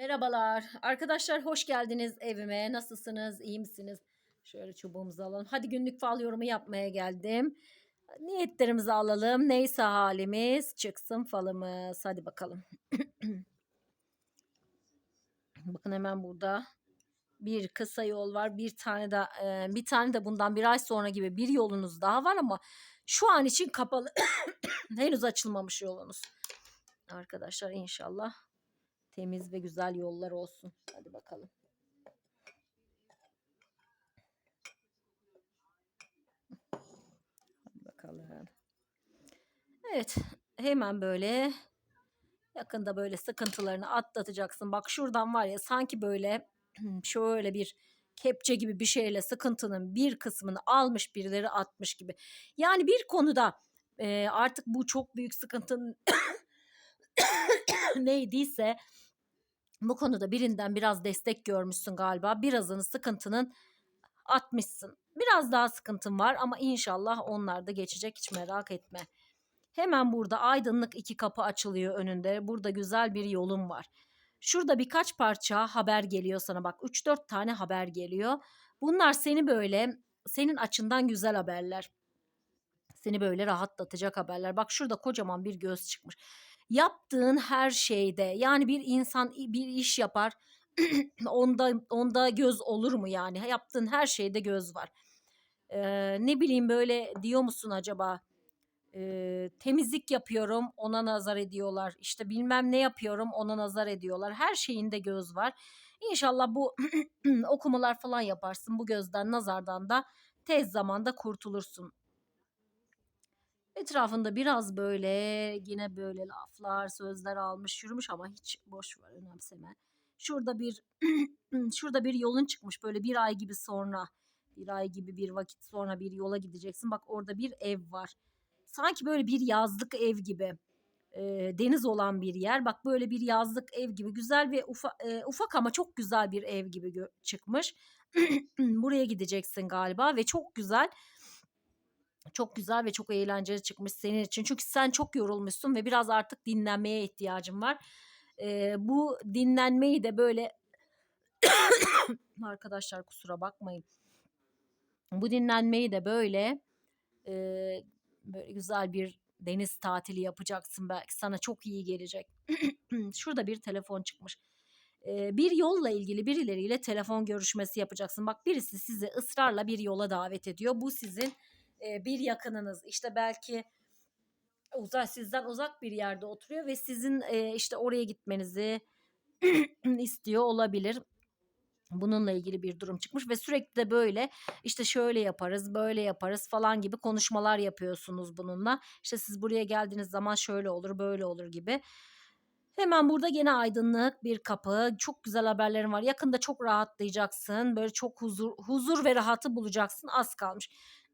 Merhabalar. Arkadaşlar hoş geldiniz evime. Nasılsınız? İyi misiniz? Şöyle çubuğumuzu alalım. Hadi günlük fal yorumu yapmaya geldim. Niyetlerimizi alalım. Neyse halimiz çıksın falımız. Hadi bakalım. Bakın hemen burada bir kısa yol var. Bir tane de e, bir tane de bundan bir ay sonra gibi bir yolunuz daha var ama şu an için kapalı. Henüz açılmamış yolunuz. Arkadaşlar inşallah temiz ve güzel yollar olsun. Hadi bakalım. Hadi bakalım. Evet, hemen böyle yakında böyle sıkıntılarını atlatacaksın. Bak şuradan var ya sanki böyle şöyle bir kepçe gibi bir şeyle sıkıntının bir kısmını almış birileri atmış gibi. Yani bir konuda e, artık bu çok büyük sıkıntının neydiyse bu konuda birinden biraz destek görmüşsün galiba. Birazını sıkıntının atmışsın. Biraz daha sıkıntın var ama inşallah onlar da geçecek hiç merak etme. Hemen burada aydınlık iki kapı açılıyor önünde. Burada güzel bir yolun var. Şurada birkaç parça haber geliyor sana bak. 3-4 tane haber geliyor. Bunlar seni böyle senin açından güzel haberler. Seni böyle rahatlatacak haberler. Bak şurada kocaman bir göz çıkmış yaptığın her şeyde yani bir insan bir iş yapar onda onda göz olur mu yani? Yaptığın her şeyde göz var. Ee, ne bileyim böyle diyor musun acaba? Ee, temizlik yapıyorum ona nazar ediyorlar. İşte bilmem ne yapıyorum ona nazar ediyorlar. Her şeyinde göz var. İnşallah bu okumalar falan yaparsın. Bu gözden nazardan da tez zamanda kurtulursun Etrafında biraz böyle yine böyle laflar, sözler almış yürümüş ama hiç boş ver önemseme. Şurada bir şurada bir yolun çıkmış böyle bir ay gibi sonra bir ay gibi bir vakit sonra bir yola gideceksin. Bak orada bir ev var. Sanki böyle bir yazlık ev gibi. E, deniz olan bir yer. Bak böyle bir yazlık ev gibi güzel ve ufa, e, ufak ama çok güzel bir ev gibi çıkmış. Buraya gideceksin galiba ve çok güzel çok güzel ve çok eğlenceli çıkmış senin için. Çünkü sen çok yorulmuşsun ve biraz artık dinlenmeye ihtiyacın var. Ee, bu dinlenmeyi de böyle arkadaşlar kusura bakmayın. Bu dinlenmeyi de böyle e, böyle güzel bir deniz tatili yapacaksın belki sana çok iyi gelecek. Şurada bir telefon çıkmış. Ee, bir yolla ilgili birileriyle telefon görüşmesi yapacaksın. Bak birisi sizi ısrarla bir yola davet ediyor. Bu sizin e, bir yakınınız işte belki uzak sizden uzak bir yerde oturuyor ve sizin e, işte oraya gitmenizi istiyor olabilir. Bununla ilgili bir durum çıkmış ve sürekli de böyle işte şöyle yaparız, böyle yaparız falan gibi konuşmalar yapıyorsunuz bununla. İşte siz buraya geldiğiniz zaman şöyle olur, böyle olur gibi. Hemen burada gene aydınlık bir kapı. Çok güzel haberlerim var. Yakında çok rahatlayacaksın. Böyle çok huzur huzur ve rahatı bulacaksın. Az kalmış.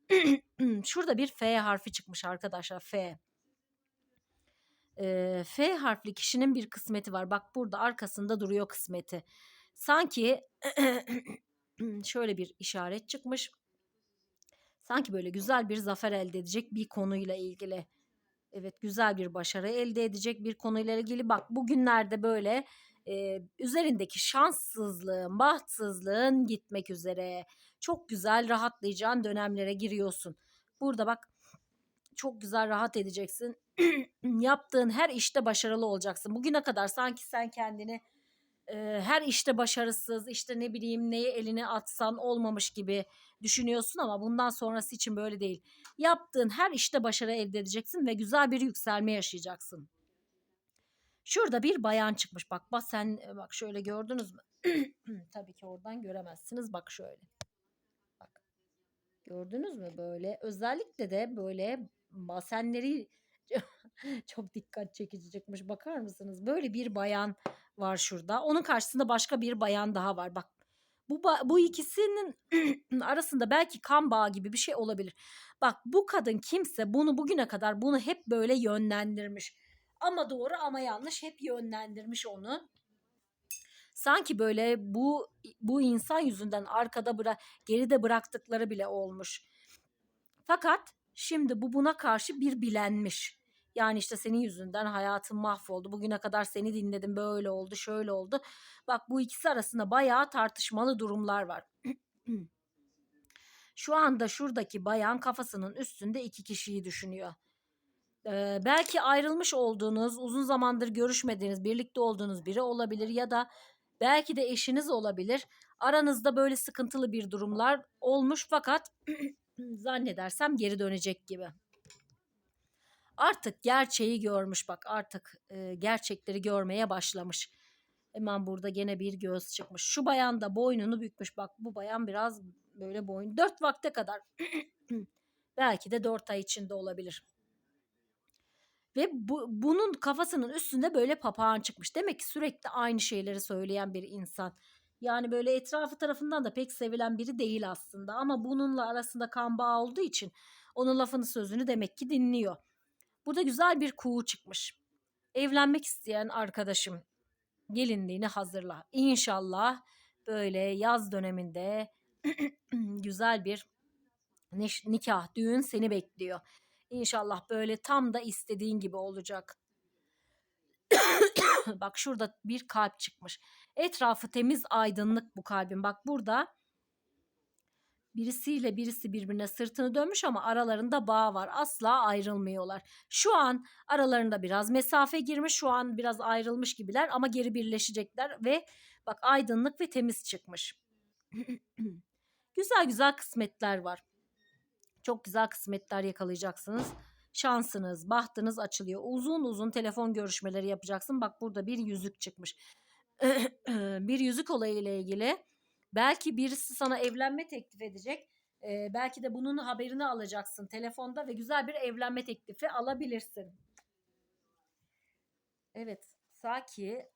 Şurada bir F harfi çıkmış arkadaşlar. F. Ee, F harfli kişinin bir kısmeti var. Bak burada arkasında duruyor kısmeti. Sanki şöyle bir işaret çıkmış. Sanki böyle güzel bir zafer elde edecek bir konuyla ilgili. Evet güzel bir başarı elde edecek bir konuyla ilgili. Bak bugünlerde böyle e, üzerindeki şanssızlığın, bahtsızlığın gitmek üzere. Çok güzel rahatlayacağın dönemlere giriyorsun. Burada bak çok güzel rahat edeceksin. Yaptığın her işte başarılı olacaksın. Bugüne kadar sanki sen kendini e, her işte başarısız, işte ne bileyim neye eline atsan olmamış gibi düşünüyorsun ama bundan sonrası için böyle değil. Yaptığın her işte başarı elde edeceksin ve güzel bir yükselme yaşayacaksın. Şurada bir bayan çıkmış. Bak bak sen bak şöyle gördünüz mü? Tabii ki oradan göremezsiniz. Bak şöyle. Gördünüz mü böyle? Özellikle de böyle basenleri çok dikkat çekici çıkmış. Bakar mısınız? Böyle bir bayan var şurada. Onun karşısında başka bir bayan daha var. Bak bu bu ikisinin arasında belki kan bağı gibi bir şey olabilir. Bak bu kadın kimse bunu bugüne kadar bunu hep böyle yönlendirmiş ama doğru ama yanlış hep yönlendirmiş onu. Sanki böyle bu bu insan yüzünden arkada bıra geride bıraktıkları bile olmuş. Fakat şimdi bu buna karşı bir bilenmiş. Yani işte senin yüzünden hayatım mahvoldu. Bugüne kadar seni dinledim böyle oldu şöyle oldu. Bak bu ikisi arasında bayağı tartışmalı durumlar var. Şu anda şuradaki bayan kafasının üstünde iki kişiyi düşünüyor. Ee, belki ayrılmış olduğunuz, uzun zamandır görüşmediğiniz, birlikte olduğunuz biri olabilir ya da belki de eşiniz olabilir. Aranızda böyle sıkıntılı bir durumlar olmuş fakat zannedersem geri dönecek gibi. Artık gerçeği görmüş bak artık e, gerçekleri görmeye başlamış. Hemen burada gene bir göz çıkmış. Şu bayan da boynunu bükmüş. Bak bu bayan biraz böyle boyun. Dört vakte kadar. Belki de dört ay içinde olabilir. Ve bu, bunun kafasının üstünde böyle papağan çıkmış. Demek ki sürekli aynı şeyleri söyleyen bir insan. Yani böyle etrafı tarafından da pek sevilen biri değil aslında. Ama bununla arasında kan bağı olduğu için onun lafını sözünü demek ki dinliyor. Burada güzel bir kuğu çıkmış. Evlenmek isteyen arkadaşım gelinliğini hazırla. İnşallah böyle yaz döneminde güzel bir nikah, düğün seni bekliyor. İnşallah böyle tam da istediğin gibi olacak. Bak şurada bir kalp çıkmış. Etrafı temiz aydınlık bu kalbin. Bak burada birisiyle birisi birbirine sırtını dönmüş ama aralarında bağ var. Asla ayrılmıyorlar. Şu an aralarında biraz mesafe girmiş. Şu an biraz ayrılmış gibiler ama geri birleşecekler ve bak aydınlık ve temiz çıkmış. güzel güzel kısmetler var. Çok güzel kısmetler yakalayacaksınız. Şansınız, bahtınız açılıyor. Uzun uzun telefon görüşmeleri yapacaksın. Bak burada bir yüzük çıkmış. bir yüzük olayıyla ilgili belki birisi sana evlenme teklif edecek. Ee, belki de bunun haberini alacaksın telefonda ve güzel bir evlenme teklifi alabilirsin. Evet, Saki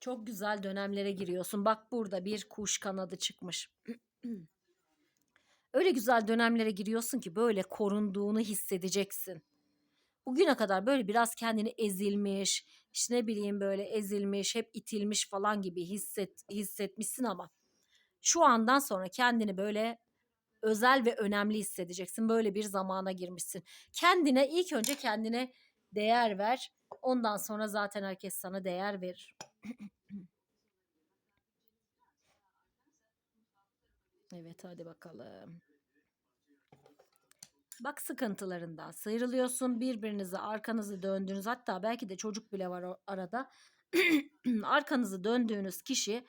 çok güzel dönemlere giriyorsun. Bak burada bir kuş kanadı çıkmış. Öyle güzel dönemlere giriyorsun ki böyle korunduğunu hissedeceksin. Bugüne kadar böyle biraz kendini ezilmiş, işte ne bileyim böyle ezilmiş, hep itilmiş falan gibi hisset, hissetmişsin ama şu andan sonra kendini böyle özel ve önemli hissedeceksin. Böyle bir zamana girmişsin. Kendine ilk önce kendine değer ver. Ondan sonra zaten herkes sana değer verir. evet hadi bakalım. Bak sıkıntılarından sıyrılıyorsun. Birbirinize arkanızı döndüğünüz hatta belki de çocuk bile var arada. arkanızı döndüğünüz kişi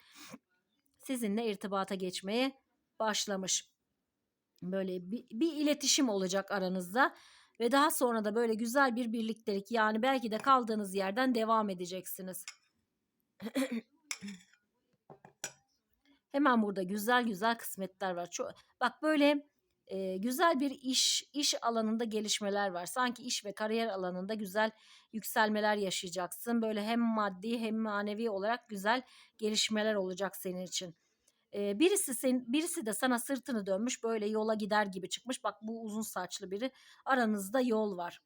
sizinle irtibata geçmeye başlamış. Böyle bir, bir iletişim olacak aranızda ve daha sonra da böyle güzel bir birliktelik yani belki de kaldığınız yerden devam edeceksiniz. Hemen burada güzel güzel kısmetler var. Çok, bak böyle e, güzel bir iş iş alanında gelişmeler var. Sanki iş ve kariyer alanında güzel yükselmeler yaşayacaksın. Böyle hem maddi hem manevi olarak güzel gelişmeler olacak senin için. E, birisi sen, birisi de sana sırtını dönmüş böyle yola gider gibi çıkmış. Bak bu uzun saçlı biri. Aranızda yol var.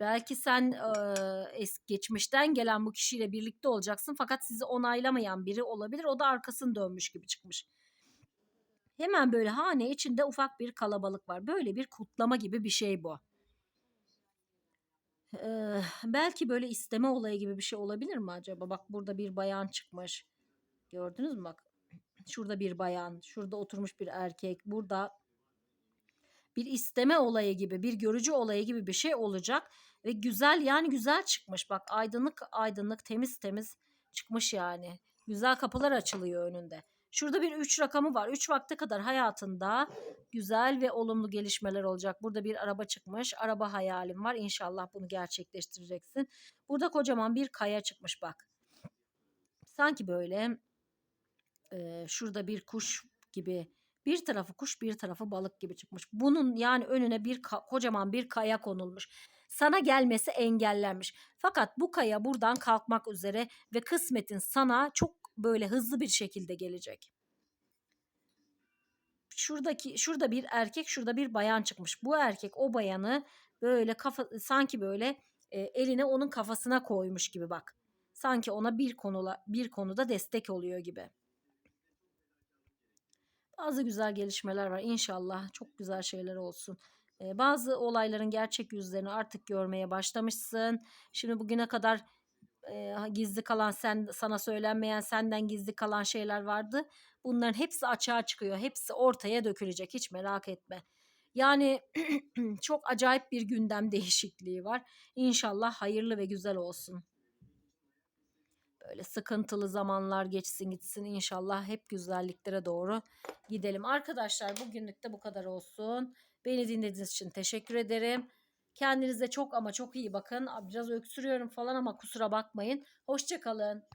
Belki sen e, es, geçmişten gelen bu kişiyle birlikte olacaksın fakat sizi onaylamayan biri olabilir. O da arkasını dönmüş gibi çıkmış. Hemen böyle hane içinde ufak bir kalabalık var. Böyle bir kutlama gibi bir şey bu. Ee, belki böyle isteme olayı gibi bir şey olabilir mi acaba? Bak burada bir bayan çıkmış. Gördünüz mü bak? Şurada bir bayan, şurada oturmuş bir erkek, burada bir isteme olayı gibi, bir görücü olayı gibi bir şey olacak ve güzel yani güzel çıkmış. Bak aydınlık aydınlık, temiz temiz çıkmış yani. Güzel kapılar açılıyor önünde. Şurada bir 3 rakamı var. 3 vakte kadar hayatında güzel ve olumlu gelişmeler olacak. Burada bir araba çıkmış. Araba hayalim var. İnşallah bunu gerçekleştireceksin. Burada kocaman bir kaya çıkmış bak. Sanki böyle e, şurada bir kuş gibi bir tarafı kuş bir tarafı balık gibi çıkmış. Bunun yani önüne bir kocaman bir kaya konulmuş. Sana gelmesi engellenmiş. Fakat bu kaya buradan kalkmak üzere ve kısmetin sana çok böyle hızlı bir şekilde gelecek. Şuradaki şurada bir erkek, şurada bir bayan çıkmış. Bu erkek o bayanı böyle kafa sanki böyle e, eline onun kafasına koymuş gibi bak. Sanki ona bir konula bir konuda destek oluyor gibi. Bazı güzel gelişmeler var. İnşallah çok güzel şeyler olsun. Ee, bazı olayların gerçek yüzlerini artık görmeye başlamışsın. Şimdi bugüne kadar e, gizli kalan sen sana söylenmeyen senden gizli kalan şeyler vardı. Bunların hepsi açığa çıkıyor. Hepsi ortaya dökülecek. Hiç merak etme. Yani çok acayip bir gündem değişikliği var. İnşallah hayırlı ve güzel olsun. Böyle sıkıntılı zamanlar geçsin gitsin inşallah hep güzelliklere doğru gidelim. Arkadaşlar bugünlük de bu kadar olsun. Beni dinlediğiniz için teşekkür ederim. Kendinize çok ama çok iyi bakın. Biraz öksürüyorum falan ama kusura bakmayın. Hoşçakalın.